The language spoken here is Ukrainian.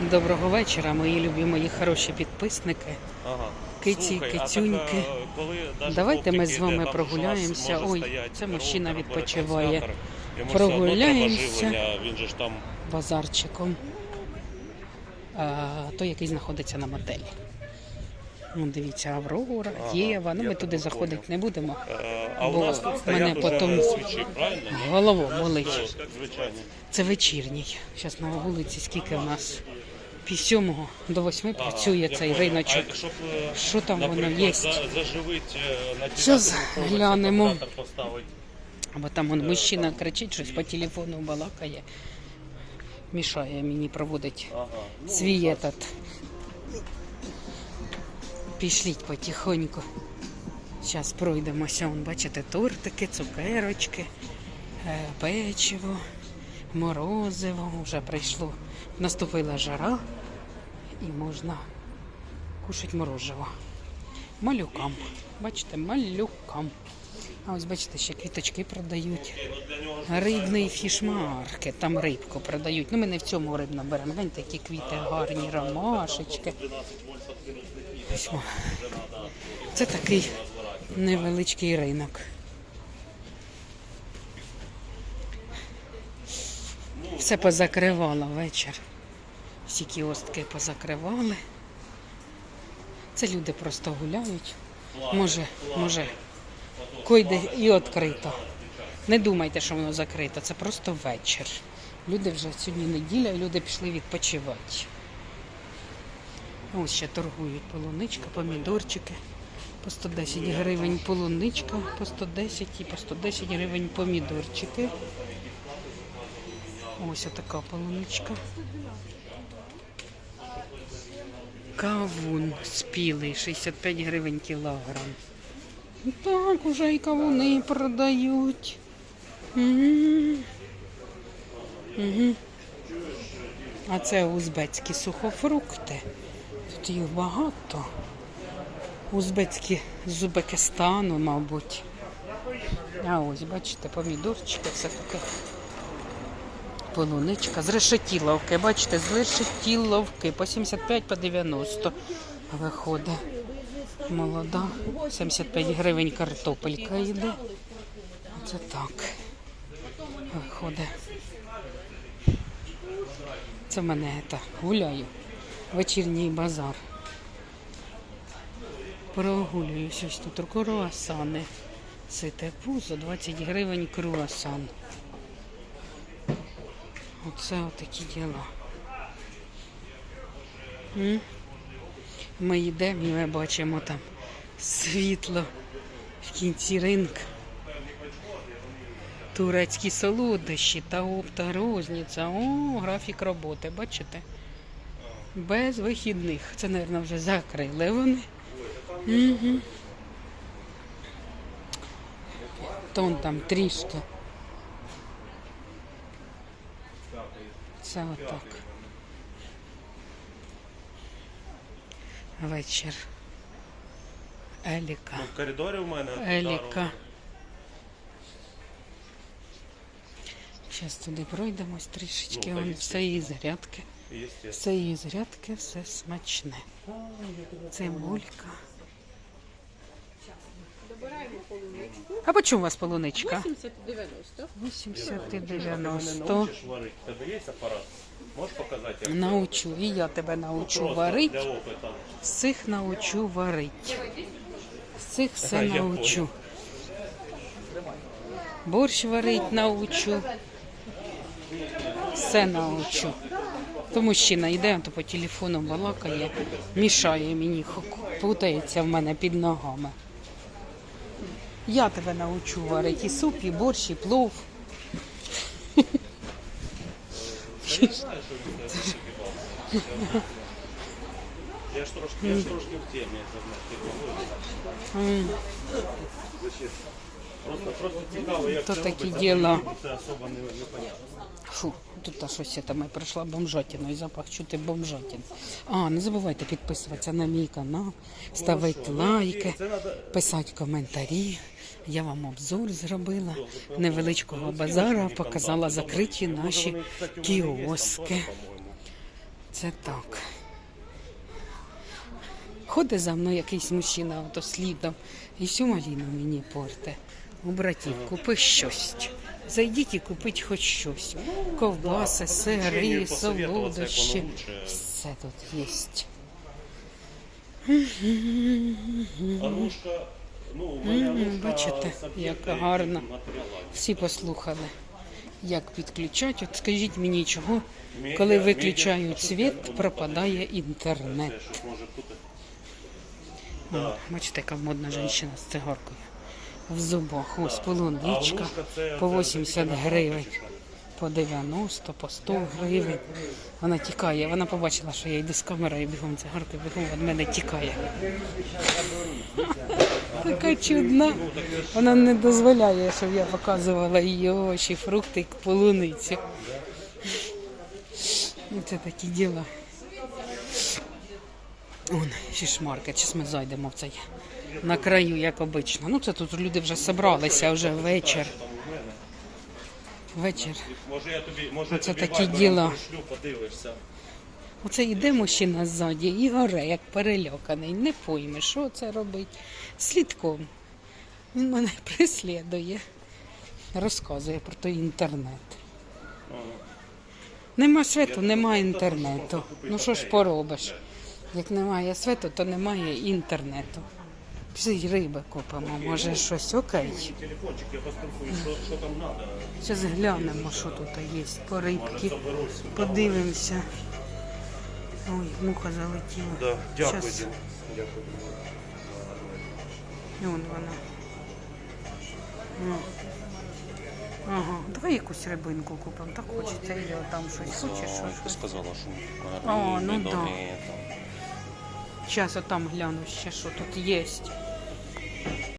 Доброго вечора, мої любі, мої хороші підписники. Ага. Киці, кицюньки. так, коли Давайте ми з вами прогуляємося. Ой, це мужчина відпочиває. Прогуляємося. Він же ж там базарчиком, а, той, який знаходиться на мотелі. Ну, дивіться, Аврора, Єва. Ну, ми туди заходити не будемо. Е, А Бо мене потім-. Голову болить. Це вечірній. Зараз на вулиці скільки у нас? Пів сьомого до восьми Ага, працює я цей риночок. А щоб, е, Що там воно є? за- заживить е, глянемо. Або там он мужчина кричить, щось по телефону балакає. Мішає мені проводити Ага. Ну, свій этот. Пішліть потихоньку. Зараз пройдемося. Вон, бачите, тортики, цукерочки, е, печиво, морозиво. Вже прийшло. Наступила жара і можна кушати морозиво. Малюкам. Бачите, малюкам. А ось бачите, ще квіточки продають. Рибний фішмаркет, там рибку продають. Ну, ми не в цьому рибно беремо. Гляньте, які квіти гарні, ромашечки. Це такий невеличкий ринок. Все позакривало вечір. Всі кіостки позакривали. Це люди просто гуляють. Може, може, койде і відкрито. Не думайте, що воно закрито, це просто вечір. Люди вже сьогодні неділя, люди пішли відпочивати. Ось ще торгують полуничка, помідорчики. По 110 гривень полуничка, по 110 і по 110 гривень помідорчики. Ось отака полуничка. Кавун спілий, 65 гривень кілограм. Так, уже і кавуни продають. Угу. А це узбецькі сухофрукти. Тут їх багато. Узбецькі з Узбекистану, мабуть. А ось, бачите, помідорчики, все таке. Полуничка з решетіловки. Бачите, з решетіловки по 75 по 90 виходить. Молода. 75 гривень картопелька йде. Оце так. Виходить. Це в мене та, гуляю. Вечірній базар. Прогулююсь ось тут круасани. Сите пузо, 20 гривень круасан. Оце отакі діла. М? Ми йдемо і ми бачимо там світло в кінці ринку. Турецькі солодощі та опта розниця. О, графік роботи, бачите? Без вихідних. Це, мабуть, вже закрили вони. Угу. Тон там трішки. Це отак. Вечір. Еліка. Ну, в коридорі в мене Еліка. Зараз туди пройдемось трішечки. Ну, все із грядки. Естественно. Все із грядки, все смачне. Цибулька. А по чому у вас полуничка? 70-90. 80 і 90. научиш варити? Тебе є апарат? Можеш показати? як це Научу, і я тебе научу Просто варити. Опиту. Всіх научу варити. Всіх все я научу. Борщ варить научу. Все научу. То мужчина йде, то по телефону балакає, мішає мені, ху- плутається в мене під ногами. Я тебе научу варити і суп, і борщ, і плов. Я ж трошки, я ж трошки в темі, це знаєш, ти говориш. М, То такі діла. Фу, тут та щось я там і пройшла бомжатіною, запах чути бомжатін. А, не забувайте підписуватися на мій канал, ставити лайки, писати коментарі. Я вам обзор зробила невеличкого базара, показала закриті наші кіоски. Це так. Ходить за мною якийсь мужчина ото слідом і всю маліну мені порте. У братів, купи щось. Зайдіть і купіть хоч щось. Ковбаси, сири, солодощі. Все тут є. Анушка, ну, бачите, як гарно. Всі послухали, як підключати. От скажіть мені, чого, коли виключають світ, пропадає інтернет. Бачите, яка модна жінка з цигаркою. В зубах, ось полуничка по 80 гривень, по 90, по 100 гривень. Вона тікає, вона побачила, що я йду з камерою, бігом цигаркою, бігом від мене тікає. Така чудна. Вона не дозволяє, щоб я показувала її овочі, фрукти, полуницю. Ну, Це такі діла. Он, фішмаркет, зараз ми зайдемо в цей на краю, як обично. Ну це тут люди вже зібралися, вже вечір. Вечір. Може я тобі, може тобі такі діла. пришлю, подивишся. Оце йде мужчина ззаді і горе, як переляканий. Не пойме, що це робить. Слідком. Він мене преслідує. Розказує про той інтернет. Нема світу, немає інтернету. Ну що ж поробиш? Як немає світу, то немає інтернету. Пішли риби купимо, може щось окей. Зараз глянемо, що тут є по рибки. Подивимося. Ой, муха залетіла. Да, дякую, Щас. Дякую. Вон вона. Ну. Ага, давай якусь рибинку купимо. Так хочеться, і там щось хочеш, що Ти сказала, що А, ну риби, да. Домі, там. Гляну ще, що тут є.